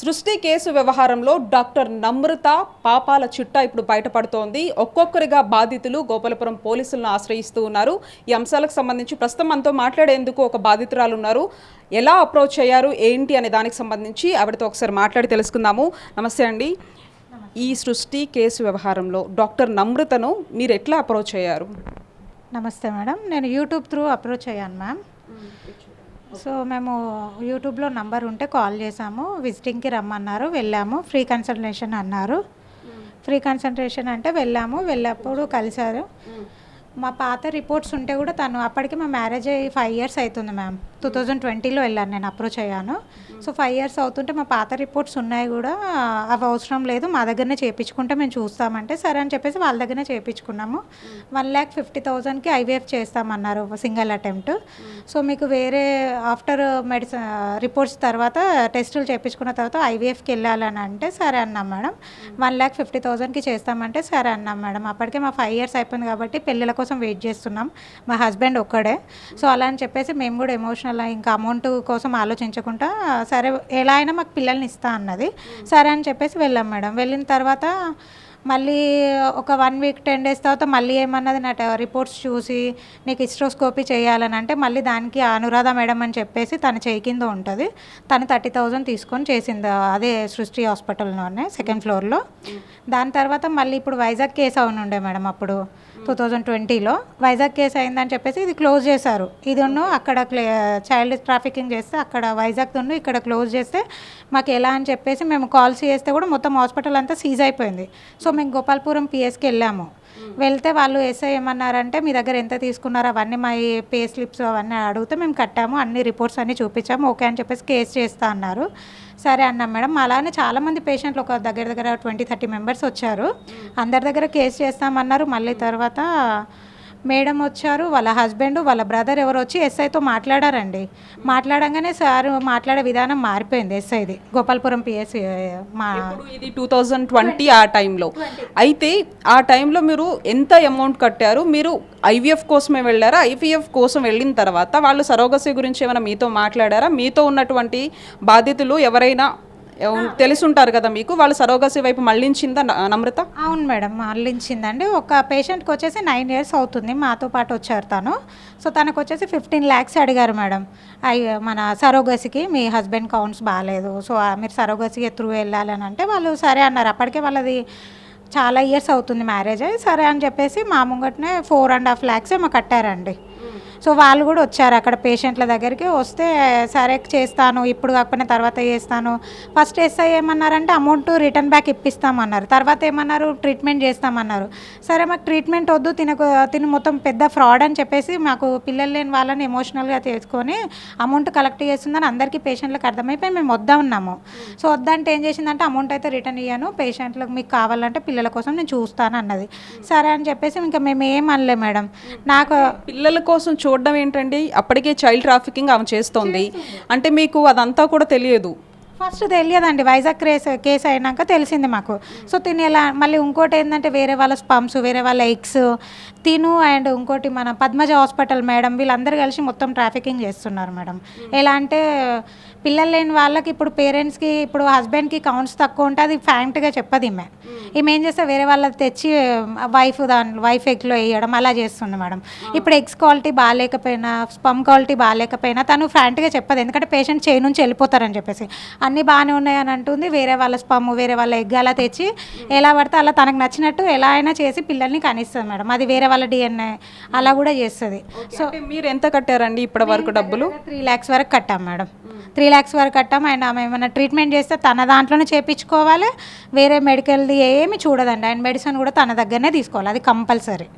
సృష్టి కేసు వ్యవహారంలో డాక్టర్ నమ్రత పాపాల చిట్టా ఇప్పుడు బయటపడుతోంది. ఒక్కొక్కరిగా బాధితులు గోపాలపురం పోలీసులను ఆశ్రయిస్తూ ఉన్నారు. ఈ అంశాలకు సంబంధించి ప్రస్తుతం మనతో మాట్లాడేందుకు ఒక బాధితురాలు ఉన్నారు. ఎలా అప్రోచ్ అయ్యారు? ఏంటి అనే దానికి సంబంధించి ఆవిడతో ఒకసారి మాట్లాడి తెలుసుకుందాము. నమస్తే అండి. ఈ సృష్టి కేసు వ్యవహారంలో డాక్టర్ నమ్రతను మీరు ఎట్లా అప్రోచ్ అయ్యారు? నమస్తే మేడం. నేను యూట్యూబ్ త్రూ అప్రోచ్ అయ్యాను మ్యామ్. సో మేము యూట్యూబ్లో నంబర్ ఉంటే కాల్ చేసాము విజిటింగ్కి రమ్మన్నారు వెళ్ళాము. ఫ్రీ కన్సల్టేషన్ అన్నారు. ఫ్రీ కన్సల్టేషన్ అంటే వెళ్ళాము. వెళ్ళప్పుడు కలిశారు. మా పాత రిపోర్ట్స్ ఉంటే కూడా తను అప్పటికి మా మ్యారేజ్ అయ్యి ఫైవ్ ఇయర్స్ అవుతుంది మ్యామ్. టూ థౌజండ్ ట్వంటీలో వెళ్ళాను నేను అప్రోచ్ అయ్యాను. సో ఫైవ్ ఇయర్స్ అవుతుంటే మా పాత రిపోర్ట్స్ ఉన్నాయి కూడా అవి అవసరం లేదు మా దగ్గరనే చేయించుకుంటే మేము చూస్తామంటే సరే అని చెప్పేసి వాళ్ళ దగ్గరనే చేయించుకున్నాము. వన్ ల్యాక్ ఫిఫ్టీ థౌజండ్కి ఐవీఎఫ్ చేస్తామన్నారు సింగిల్ అటెంప్ట్. సో మీకు వేరే ఆఫ్టర్ మెడిసిన్ రిపోర్ట్స్ తర్వాత టెస్టులు చేయించుకున్న తర్వాత ఐవీఎఫ్కి వెళ్ళాలని అంటే సరే అన్నాం మేడం. వన్ ల్యాక్ ఫిఫ్టీ థౌజండ్కి చేస్తామంటే సరే అన్నాం మేడం. అప్పటికే మా ఫైవ్ ఇయర్స్ అయిపోయింది కాబట్టి పెళ్ళిళ్ళ కోసం వెయిట్ చేస్తున్నాం. మా హస్బెండ్ ఒక్కడే. సో అలా అని చెప్పేసి మేము కూడా ఎమోషనల్ అలా ఇంకా అమౌంట్ కోసం ఆలోచించకుండా సరే ఎలా అయినా మాకు పిల్లల్ని ఇస్తా అన్నది. సరే అని చెప్పేసి వెళ్ళాం మేడం. వెళ్ళిన తర్వాత మళ్ళీ ఒక వన్ వీక్ టెన్ డేస్ తర్వాత మళ్ళీ ఏమన్నది నా రిపోర్ట్స్ చూసి నీకు ఇస్ట్రోస్కోపీ చేయాలని అంటే మళ్ళీ దానికి అనురాధ మేడం అని చెప్పేసి తన చేయి కింద ఉంటుంది. తను థర్టీ థౌజండ్ తీసుకొని చేసింది అదే సృష్టి హాస్పిటల్లోనే సెకండ్ ఫ్లోర్లో. దాని తర్వాత మళ్ళీ ఇప్పుడు వైజాగ్ కేసు అవును ఉండే మేడం అప్పుడు. టూ థౌజండ్ ట్వంటీలో వైజాగ్ కేసు అయిందని చెప్పేసి ఇది క్లోజ్ చేశారు. ఇది ఉన్ను అక్కడ చైల్డ్ ట్రాఫికింగ్ చేస్తే అక్కడ వైజాగ్ ఉన్ను ఇక్కడ క్లోజ్ చేస్తే మాకు ఎలా అని చెప్పేసి మేము కాల్స్ చేస్తే కూడా మొత్తం హాస్పిటల్ అంతా సీజ్ అయిపోయింది. సో మేము గోపాల్పురం పిఎస్కి వెళ్ళాము. వెళ్తే వాళ్ళు ఎస్ఐ ఏమన్నారంటే మీ దగ్గర ఎంత తీసుకున్నారు అవన్నీ మా పే స్లిప్స్ అవన్నీ అడిగితే మేము కట్టాము అన్ని రిపోర్ట్స్ అన్నీ చూపించాము ఓకే అని చెప్పేసి కేసు చేస్తా అన్నారు. సరే అన్నాం మేడం అలానే చాలామంది పేషెంట్లు ఒక దగ్గర దగ్గర ట్వంటీ థర్టీ మెంబర్స్ వచ్చారు. అందరి దగ్గర కేసు చేస్తామన్నారు మళ్ళీ తర్వాత మేడం వచ్చారు వాళ్ళ హస్బెండ్ వాళ్ళ బ్రదర్ ఎవరు వచ్చి ఎస్ఐతో మాట్లాడారండి. మాట్లాడంగానే సార్ మాట్లాడే విధానం మారిపోయింది ఎస్ఐది గోపాల్పురం పిఎస్ మా ఇది టూ థౌజండ్ ట్వంటీ ఆ టైంలో. అయితే ఆ టైంలో మీరు ఎంత అమౌంట్ కట్టారు? మీరు ఐవీఎఫ్ కోసమే వెళ్ళారా? ఐవీఎఫ్ కోసం వెళ్ళిన తర్వాత వాళ్ళు సరోగసీ గురించి ఏమైనా మీతో మాట్లాడారా? మీతో ఉన్నటువంటి బాధితులు ఎవరైనా తెలిసి ఉంటారు కదా మీకు వాళ్ళు సరోగసి వైపు మళ్ళించిందా నమ్రత? అవును మేడం మళ్ళించిందండి. ఒక పేషెంట్కి వచ్చేసి నైన్ ఇయర్స్ అవుతుంది మాతో పాటు వచ్చారు తను. సో తనకు వచ్చేసి ఫిఫ్టీన్ ల్యాక్స్ అడిగారు మేడం. అయ్యి మన సరోగసికి మీ హస్బెండ్ కౌంట్స్ బాగాలేదు. సో ఆ మీరు సరోగసి త్రూ వెళ్ళాలని అంటే వాళ్ళు సరే అన్నారు. అప్పటికే వాళ్ళది చాలా ఇయర్స్ అవుతుంది మ్యారేజ్ అయ్యి సరే అని చెప్పేసి మా ముంగటనే ఫోర్ అండ్ హాఫ్ ల్యాక్స్ ఏమో కట్టారండి. సో వాళ్ళు కూడా వచ్చారు అక్కడ పేషెంట్ల దగ్గరికి. వస్తే సరే చేస్తాను ఇప్పుడు కాకపోయినా తర్వాత చేస్తాను. ఫస్ట్ ఎస్ఐ ఏమన్నారంటే అమౌంట్ రిటర్న్ బ్యాక్ ఇప్పిస్తామన్నారు. తర్వాత ఏమన్నారు? ట్రీట్మెంట్ చేస్తామన్నారు. సరే మాకు ట్రీట్మెంట్ వద్దు తినకు తిని మొత్తం పెద్ద ఫ్రాడ్ అని చెప్పేసి మాకు పిల్లలు లేని వాళ్ళని ఎమోషనల్గా తీసుకొని అమౌంట్ కలెక్ట్ చేస్తుందని అందరికీ పేషెంట్లకు అర్థమైపోయి మేము వద్దా ఉన్నాము. సో వద్దంటే ఏం చేసిందంటే అమౌంట్ అయితే రిటర్న్ ఇయ్యాను పేషెంట్లకు మీకు కావాలంటే పిల్లల కోసం నేను చూస్తాను అన్నది. సరే అని చెప్పేసి ఇంకా మేము ఏం అనలే మేడం. నాకు పిల్లల కోసం చూ చూడడం ఏంటండి అప్పటికే చైల్డ్ ట్రాఫికింగ్ ఆమె చేస్తోంది. అంటే మీకు అదంతా కూడా తెలియదు. ఫస్ట్ తెలియదండి వైజాగ్ కేసు కేసు అయినాక తెలిసింది మాకు. సో తిని ఎలా మళ్ళీ ఇంకోటి ఏంటంటే వేరే వాళ్ళ స్పమ్స్ వేరే వాళ్ళ ఎగ్స్ తిను అండ్ ఇంకోటి మన పద్మజ హాస్పిటల్ మేడం వీళ్ళందరూ కలిసి మొత్తం ట్రాఫికింగ్ చేస్తున్నారు మేడం. ఎలా అంటే పిల్లలు లేని వాళ్ళకి ఇప్పుడు పేరెంట్స్కి ఇప్పుడు హస్బెండ్కి కౌంట్స్ తక్కువ ఉంటే అది ఫ్యాక్ట్గా చెప్పదు ఈమె. ఈమె ఏం చేస్తే వేరే వాళ్ళకి తెచ్చి వైఫ్ దాని వైఫ్ ఎగ్లో వేయడం అలా చేస్తుంది మేడం. ఇప్పుడు ఎగ్స్ క్వాలిటీ బాగాలేకపోయినా స్పమ్ క్వాలిటీ బాగాలేకపోయినా తను ఫ్రాంట్గా చెప్పదు. ఎందుకంటే పేషెంట్ చేయి నుంచి వెళ్ళిపోతారని చెప్పేసి. అన్నీ బాగానే ఉన్నాయని అంటుంది. వేరే వాళ్ళ స్పమ్ వేరే వాళ్ళ ఎగ్ అలా తెచ్చి ఎలా పడితే అలా తనకు నచ్చినట్టు ఎలా అయినా చేసి పిల్లల్ని కనిస్తుంది మేడం. అది వేరే వాళ్ళ డిఎన్ఏ అలా కూడా చేస్తుంది. సో మీరు ఎంత కట్టారండి ఇప్పటి వరకు డబ్బులు? త్రీ ల్యాక్స్ వరకు కట్టాం మేడం. త్రీ ల్యాక్స్ వరకు కట్టాం. అండ్ ఆమె ఏమైనా ట్రీట్మెంట్ చేస్తే తన దాంట్లోనే చేయించుకోవాలి వేరే మెడికల్ది ఏమి చూడదండి. అండ్ మెడిసిన్ కూడా తన దగ్గరనే తీసుకోవాలి. అది కంపల్సరీ.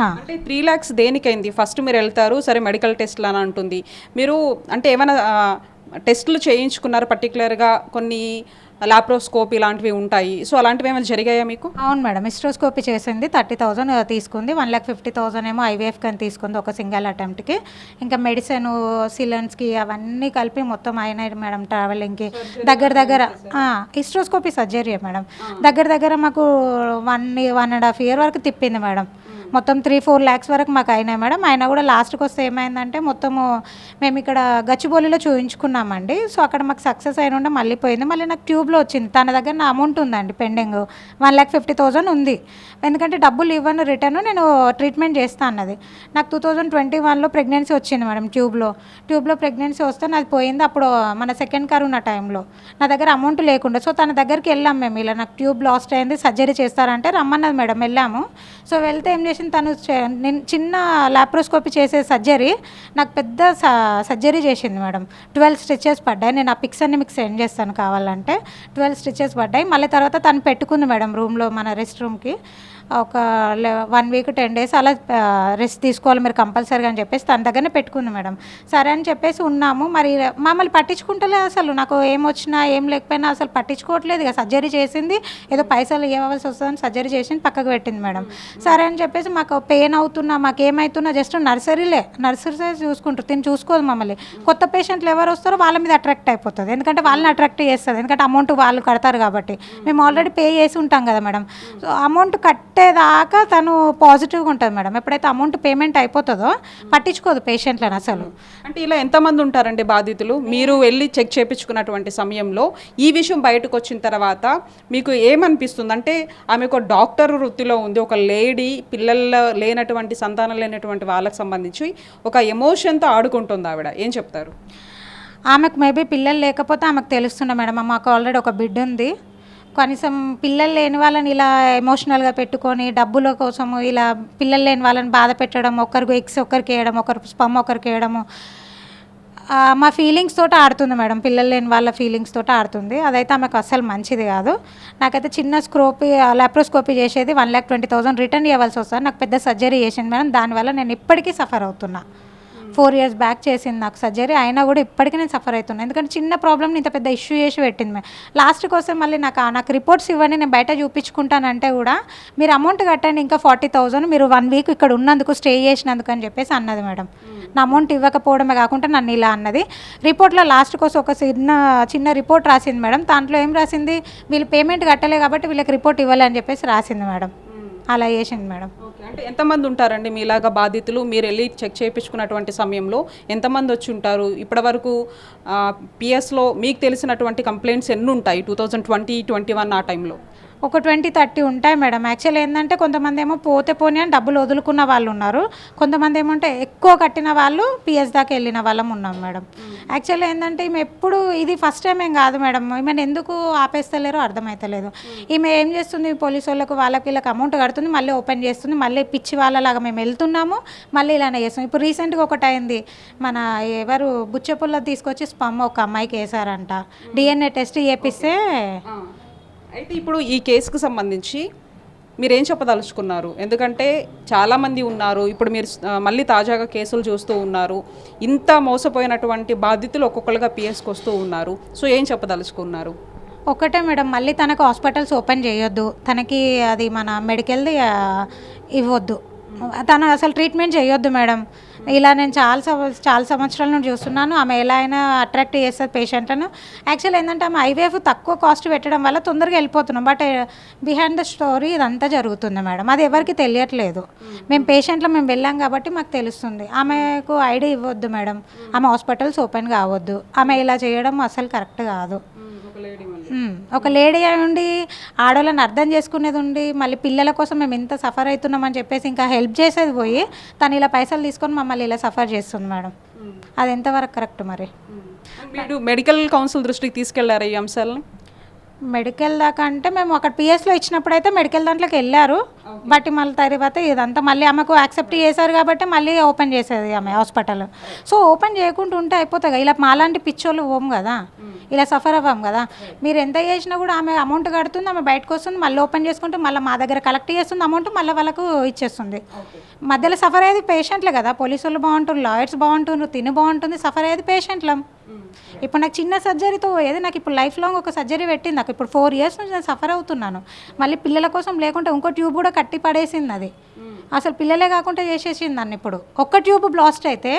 అంటే త్రీ ల్యాక్స్ దేనికైంది? ఫస్ట్ మీరు వెళ్తారు సరే మెడికల్ టెస్ట్లు అని అంటుంది. మీరు అంటే ఏమైనా టెస్టులు చేయించుకున్నారు పర్టికులర్గా కొన్ని లాప్రోస్కోప్ ఇలాంటివి ఉంటాయి. సో అలాంటివి ఏమైనా జరిగాయా మీకు? అవును మేడం. ఇస్ట్రోస్కోపీ చేసింది థర్టీ థౌజండ్ తీసుకుంది. వన్ ల్యాక్ ఫిఫ్టీ థౌజండ్ ఏమో ఐవీఎఫ్ కానీ తీసుకుంది ఒక సింగిల్ అటెంప్ట్కి ఇంకా మెడిసిన్ సిలన్స్కి అవన్నీ కలిపి మొత్తం అయినాయి మేడం ట్రావెలింగ్కి దగ్గర దగ్గర ఇస్ట్రోస్కోపీ సర్జరీ మేడం. దగ్గర దగ్గర మాకు one one and half year వరకు తిప్పింది మేడం. మొత్తం త్రీ ఫోర్ ల్యాక్స్ వరకు మాకు అయినాయి మేడం. అయినా కూడా లాస్ట్కి వస్తే ఏమైందంటే మొత్తము మేము ఇక్కడ గచ్చిబౌలిలో చూయించుకున్నామండి. సో అక్కడ మాకు సక్సెస్ అయిన ఉండే మళ్ళీ పోయింది. మళ్ళీ నాకు ట్యూబ్లో వచ్చింది. తన దగ్గర నా అమౌంట్ ఉందండి pending one lakh fifty thousand ఉంది. ఎందుకంటే డబ్బులు ఇవ్వను రిటర్న్ నేను ట్రీట్మెంట్ చేస్తాను అన్నది. నాకు టూ థౌజండ్ ట్వంటీ వన్లో ప్రెగ్నెన్సీ వచ్చింది మేడం ట్యూబ్లో ట్యూబ్లో ప్రెగ్నెన్సీ వస్తే నాది పోయింది అప్పుడు మన సెకండ్ కారు ఉన్న టైంలో నా దగ్గర అమౌంట్ లేకుండా సో తన దగ్గరికి వెళ్ళాం మేము. ఇలా నాకు ట్యూబ్ లాస్ట్ అయింది సర్జరీ చేస్తారంటే రమ్మన్నది మేడం. వెళ్ళాము. సో వెళ్తే ఏం ఆపరేషన్ తను నేను చిన్న లాప్రోస్కోపీ చేసే సర్జరీ నాకు పెద్ద సర్జరీ చేసింది మేడం. ట్వెల్వ్ స్టిచెస్ పడ్డాయి. నేను ఆ పిక్స్ అన్ని మీకు సెండ్ చేస్తాను కావాలంటే. ట్వెల్వ్ స్టిచెస్ పడ్డాయి. మళ్ళీ తర్వాత తను పెట్టుకుంది మేడం రూమ్లో మన రెస్ట్ రూమ్కి ఒక వన్ వీక్ టెన్ డేస్ అలా రెస్ట్ తీసుకోవాలి మీరు కంపల్సరీగా అని చెప్పేసి తన దగ్గరనే పెట్టుకుంది మేడం. సరే అని చెప్పేసి ఉన్నాము. మరి మమ్మల్ని పట్టించుకుంటలేదు అసలు. నాకు ఏం వచ్చినా ఏం లేకపోయినా అసలు పట్టించుకోవట్లేదు. ఇక సర్జరీ చేసింది. ఏదో పైసలు ఇవ్వవలసి వస్తుందని సర్జరీ చేసింది పక్కకు పెట్టింది మేడం. సరే అని చెప్పేసి మాకు పెయిన్ అవుతున్నా మాకు ఏమవుతున్నా జస్ట్ నర్సరీలే నర్సరీసే చూసుకుంటారు. తిని చూసుకోదు మమ్మల్ని. కొత్త పేషెంట్లు ఎవరు వస్తారో వాళ్ళ మీద అట్రాక్ట్ అయిపోతుంది. ఎందుకంటే వాళ్ళని అట్రాక్ట్ చేస్తుంది. ఎందుకంటే అమౌంట్ వాళ్ళు కడతారు కాబట్టి. మేము ఆల్రెడీ పే చేసి ఉంటాం కదా మేడం. సో అమౌంట్ కట్ కట్టేదాకా తను పాజిటివ్గా ఉంటుంది మేడం. ఎప్పుడైతే అమౌంట్ పేమెంట్ అయిపోతుందో పట్టించుకోదు పేషెంట్లను అసలు. అంటే ఇలా ఎంతమంది ఉంటారండి బాధితులు? మీరు వెళ్ళి చెక్ చేయించుకున్నటువంటి సమయంలో ఈ విషయం బయటకు వచ్చిన తర్వాత మీకు ఏమనిపిస్తుంది? అంటే ఆమె ఒక డాక్టర్ వృత్తిలో ఉంది ఒక లేడీ పిల్లల లేనటువంటి సంతానం లేనటువంటి వాళ్ళకి సంబంధించి ఒక ఎమోషన్తో ఆడుకుంటుంది ఆవిడ. ఏం చెప్తారు? ఆమెకు మేబీ పిల్లలు లేకపోతే ఆమెకు తెలుస్తుండే మేడం. మాకు ఆల్రెడీ ఒక బిడ్డ ఉంది. కనీసం పిల్లలు లేని వాళ్ళని ఇలా ఎమోషనల్గా పెట్టుకొని డబ్బుల కోసము ఇలా పిల్లలు లేని వాళ్ళని బాధ పెట్టడం ఒకరికి ఎక్స్ ఒకరికి వేయడం ఒకరు స్పమ్ ఒకరికి వేయడము. మా ఫీలింగ్స్ తోట ఆడుతుంది మేడం. పిల్లలు లేని వాళ్ళ ఫీలింగ్స్ తోట ఆడుతుంది. అదైతే ఆమెకు అస్సలు మంచిది కాదు. నాకైతే చిన్న స్క్రోపీ లాప్రోస్కోపీ చేసేది one lakh twenty thousand return ఇవ్వాల్సి వస్తుంది. నాకు పెద్ద సర్జరీ చేసింది మేడం. దానివల్ల నేను ఇప్పటికీ సఫర్ అవుతున్నా. ఫోర్ ఇయర్స్ బ్యాక్ చేసింది నాకు సర్జరీ అయినా కూడా ఇప్పటికీ నేను సఫర్ అవుతున్నాను ఎందుకంటే చిన్న ప్రాబ్లమ్ ఇంత పెద్ద ఇష్యూ చేసి పెట్టింది మేము లాస్ట్కి వస్తే మళ్ళీ నాకు నాకు రిపోర్ట్స్ ఇవ్వండి నేను బయట చూపించుకుంటానంటే కూడా మీరు అమౌంట్ కట్టండి ఇంకా ఫార్టీ థౌజండ్ మీరు వన్ వీక్ ఇక్కడ ఉన్నందుకు స్టే చేసినందుకు అని చెప్పేసి అన్నది మేడం. నా అమౌంట్ ఇవ్వకపోవడమే కాకుండా నన్ను ఇలా అన్నది. రిపోర్ట్లో లాస్ట్ కోసం ఒక చిన్న చిన్న రిపోర్ట్ రాసింది మేడం. దాంట్లో ఏం రాసింది? వీళ్ళు పేమెంట్ కట్టలే కాబట్టి వీళ్ళకి రిపోర్ట్ ఇవ్వాలి అని చెప్పేసి రాసింది మేడం. అలా చేసింది మేడం. ఓకే అంటే ఎంతమంది ఉంటారండి మీలాగా బాధితులు? మీరు వెళ్ళి చెక్ చేయించుకున్నటువంటి సమయంలో ఎంతమంది వచ్చి ఉంటారు? ఇప్పటివరకు పిఎస్లో మీకు తెలిసినటువంటి కంప్లైంట్స్ ఎన్ని ఉంటాయి two thousand twenty twenty one ఆ టైంలో. ఒక ట్వంటీ థర్టీ ఉంటాయి మేడం. యాక్చువల్ ఏంటంటే కొంతమంది ఏమో పోతే పోనీ అని డబ్బులు వదులుకున్న వాళ్ళు ఉన్నారు. కొంతమంది ఏమంటే ఎక్కువ కట్టిన వాళ్ళు పిఎస్ దాకా వెళ్ళిన వాళ్ళం ఉన్నాం మేడం. యాక్చువల్ ఏంటంటే ఈమె ఎప్పుడు ఇది ఫస్ట్ టైం ఏం కాదు మేడం. ఈమెను ఎందుకు ఆపేస్తలేరో అర్థమవుతలేదు ఈమె ఏం చేస్తుంది? పోలీసు వాళ్ళకు వాళ్ళకి వీళ్ళకి అమౌంట్ కడుతుంది మళ్ళీ ఓపెన్ చేస్తుంది మళ్ళీ పిచ్చి వాళ్ళలాగా మేము వెళ్తున్నాము మళ్ళీ ఇలానే చేస్తాం ఇప్పుడు రీసెంట్గా ఒకటి అయింది. మన ఎవరు బుచ్చపుల్ల తీసుకొచ్చి స్పమ్ ఒక అమ్మాయికి వేసారంట డిఎన్ఏ టెస్ట్ చేపిస్తే అయితే ఇప్పుడు ఈ కేసుకు సంబంధించి మీరేం చెప్పదలుచుకున్నారు? ఎందుకంటే చాలామంది ఉన్నారు. ఇప్పుడు మీరు మళ్ళీ తాజాగా కేసులు చూస్తూ ఉన్నారు. ఇంత మోసపోయినటువంటి బాధితులు ఒక్కొక్కరుగా పిఎస్కి వస్తూ ఉన్నారు. సో ఏం చెప్పదలుచుకున్నారు? ఒకటే మేడం. మళ్ళీ తనకు హాస్పిటల్స్ ఓపెన్ చేయొద్దు. తనకి అది మన మెడికల్ది ఇవ్వద్దు. తను అసలు ట్రీట్మెంట్ చేయొద్దు మేడం. ఇలా నేను చాలా చాలా సంవత్సరాల నుండి చూస్తున్నాను. ఆమె ఎలా అయినా అట్రాక్ట్ చేస్తుంది పేషెంట్లను యాక్చువల్ ఏంటంటే ఆమె ఐవీఎఫ్ తక్కువ కాస్ట్ పెట్టడం వల్ల తొందరగా వెళ్ళిపోతున్నాం. బట్ బిహైండ్ ద స్టోరీ ఇదంతా జరుగుతుంది మేడం. అది ఎవరికి తెలియట్లేదు. మేము పేషెంట్లో మేము వెళ్ళాం కాబట్టి మాకు తెలుస్తుంది. ఆమెకు ఐడి ఇవ్వద్దు మేడం. ఆమె హాస్పిటల్స్ ఓపెన్ కావద్దు. ఆమె ఇలా చేయడం అసలు కరెక్ట్ కాదు. ఒక లేడీ అయి ఉండి ఆడవాళ్ళని అర్థం చేసుకునేది ఉండి మళ్ళీ పిల్లల కోసం మేము ఇంత సఫర్ అవుతున్నామని చెప్పేసి ఇంకా హెల్ప్ చేసేది పోయి తను ఇలా పైసలు తీసుకొని మమ్మల్ని ఇలా సఫర్ చేస్తుంది మేడం. అది ఎంతవరకు కరెక్ట్ మరి? మీరు మెడికల్ కౌన్సిల్ దృష్టికి తీసుకెళ్ళారా ఈ అంశాలను? మెడికల్ దాకా అంటే మేము అక్కడ పిఎస్లో ఇచ్చినప్పుడు అయితే మెడికల్ దాంట్లోకి వెళ్ళారు. బట్ మళ్ళీ తర్వాత ఇదంతా మళ్ళీ ఆమెకు యాక్సెప్ట్ చేశారు కాబట్టి మళ్ళీ ఓపెన్ చేసేది ఆమె హాస్పిటల్ సో ఓపెన్ చేయకుండా ఉంటే అయిపోతుంది కదా. ఇలా మాలాంటి పిచ్చోళ్ళు పోం కదా. ఇలా సఫర్ అవ్వం కదా. మీరు ఎంత చేసినా కూడా ఆమె అమౌంట్ కడుతుంది ఆమె బయటకు వస్తుంది మళ్ళీ ఓపెన్ చేసుకుంటే మళ్ళీ మా దగ్గర కలెక్ట్ చేస్తుంది అమౌంట్ మళ్ళీ వాళ్ళకు ఇచ్చేస్తుంది. మధ్యలో సఫర్ అయ్యేది పేషెంట్లే కదా. పోలీసు వాళ్ళు బాగుంటారు లాయర్స్ బాగుంటున్నారు తిని బాగుంటుంది సఫర్ అయ్యేది పేషెంట్లం ఇప్పుడు నాకు చిన్న సర్జరీతో పోయేది నాకు ఇప్పుడు లైఫ్ లాంగ్ ఒక సర్జరీ పెట్టింది నాకు ఇప్పుడు ఫోర్ ఇయర్స్ నుంచి నేను సఫర్ అవుతున్నాను. మళ్ళీ పిల్లల కోసం లేకుంటే ఇంకో ట్యూబ్ కూడా కట్టి పడేసింది అది. అసలు పిల్లలే కాకుండా చేసేసింది నన్ను ఇప్పుడు. ఒక్క ట్యూబ్ బ్లాస్ట్ అయితే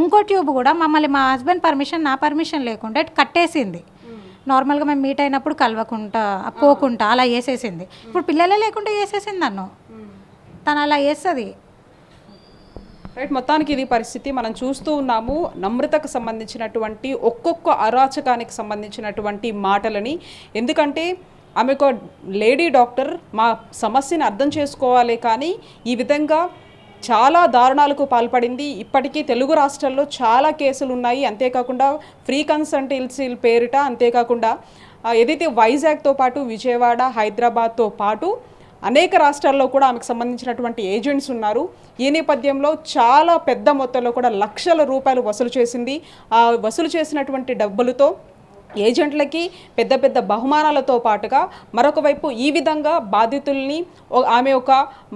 ఇంకో ట్యూబ్ కూడా మమ్మల్ని మా హస్బెండ్ పర్మిషన్ నా పర్మిషన్ లేకుండా కట్టేసింది. నార్మల్గా మేము మీట్ అయినప్పుడు కలవకుండా పోకుండా అలా చేసేసింది. ఇప్పుడు పిల్లలే లేకుండా చేసేసింది నన్ను. తను అలా చేస్తుంది. రైట్ మొత్తానికి ఇది పరిస్థితి. మనం చూస్తూ ఉన్నాము నమ్రతకు సంబంధించినటువంటి ఒక్కొక్క అరాచకానికి సంబంధించినటువంటి మాటలని. ఎందుకంటే ఆమె ఒక లేడీ డాక్టర్ మా సమస్యని అర్థం చేసుకోవాలి కానీ ఈ విధంగా చాలా దారుణాలకు పాల్పడింది. ఇప్పటికీ తెలుగు రాష్ట్రాల్లో చాలా కేసులు ఉన్నాయి. అంతేకాకుండా ఫ్రీ కన్సల్టెన్సీల పేరిట అంతేకాకుండా ఏదైతే వైజాగ్తో పాటు విజయవాడ హైదరాబాద్తో పాటు అనేక రాష్ట్రాల్లో కూడా ఆమెకు సంబంధించినటువంటి ఏజెంట్స్ ఉన్నారు. ఈ నేపథ్యంలో చాలా పెద్ద మొత్తంలో కూడా లక్షల రూపాయలు వసూలు చేసింది. ఆ వసూలు చేసినటువంటి డబ్బులతో ఏజెంట్లకి పెద్ద పెద్ద బహుమానాలతో పాటుగా మరొక వైపు ఈ విధంగా బాధితుల్ని ఆమె ఒక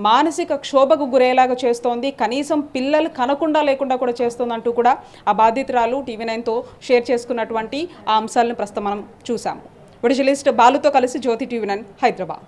మానసిక క్షోభకు గురయ్యేలాగా చేస్తోంది. కనీసం పిల్లలు కనకుండా లేకుండా కూడా చేస్తోందంటూ కూడా ఆ బాధితురాలు టీవీ నైన్తో షేర్ చేసుకున్నటువంటి ఆ అంశాలను ప్రస్తుతం మనం చూసాము విడిజలిస్ట్ బాలుతో కలిసి జ్యోతి టీవీ నైన్ హైదరాబాద్.